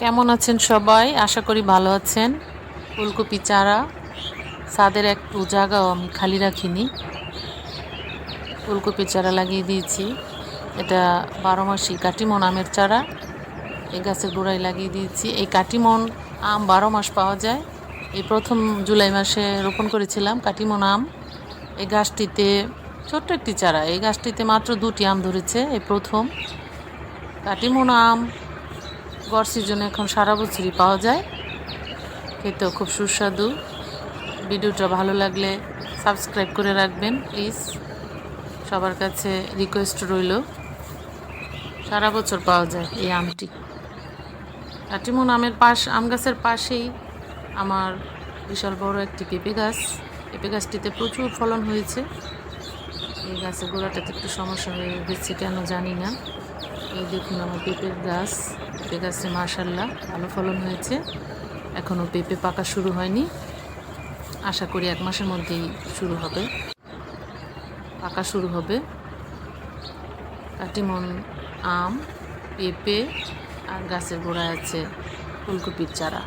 কেমন আছেন সবাই? আশা করি ভালো আছেন। ফুলকপি চারা, ছাদের একটু জায়গাও আমি খালি রাখিনি। ফুলকপি চারা লাগিয়ে দিয়েছি। এটা বারো মাসি কাটিমন আমের চারা। এই গাছের গোড়ায় লাগিয়ে দিয়েছি। এই কাটিমন আম বারো মাস পাওয়া যায়। এই প্রথম জুলাই মাসে রোপণ করেছিলাম কাটিমন আম। এই গাছটিতে ছোট্ট একটি চারা। এই গাছটিতে মাত্র দুটি আম ধরেছে। এই প্রথম কাটিমন আম গড় সিজনে এখন সারা বছরই পাওয়া যায়। খেতেও খুব সুস্বাদু। ভিডিওটা ভালো লাগলে সাবস্ক্রাইব করে রাখবেন প্লিজ সবার কাছে রিকোয়েস্ট রইল। সারা বছর পাওয়া যায় এই আমটি। কাটিমন আমের পাশ, আম গাছের পাশেই আমার বিশাল বড় একটি পেঁপে গাছ। পেঁপে গাছটিতে প্রচুর ফলন হয়েছে। এই গাছের গোড়াটাতে একটু সমস্যা হয়ে গেছে কেন জানি না। এই দেখুন আমার পেঁপের গাছ। পেঁপে গাছে মাশাল্লাহ ভালো ফলন হয়েছে। এখনও পেঁপে পাকা শুরু হয়নি। আশা করি এক মাসের মধ্যেই শুরু হবে। পাকা শুরু হবে। কাটিমন, আম, পেঁপে আর গাছের গোড়ায় আছে ফুলকপির চারা।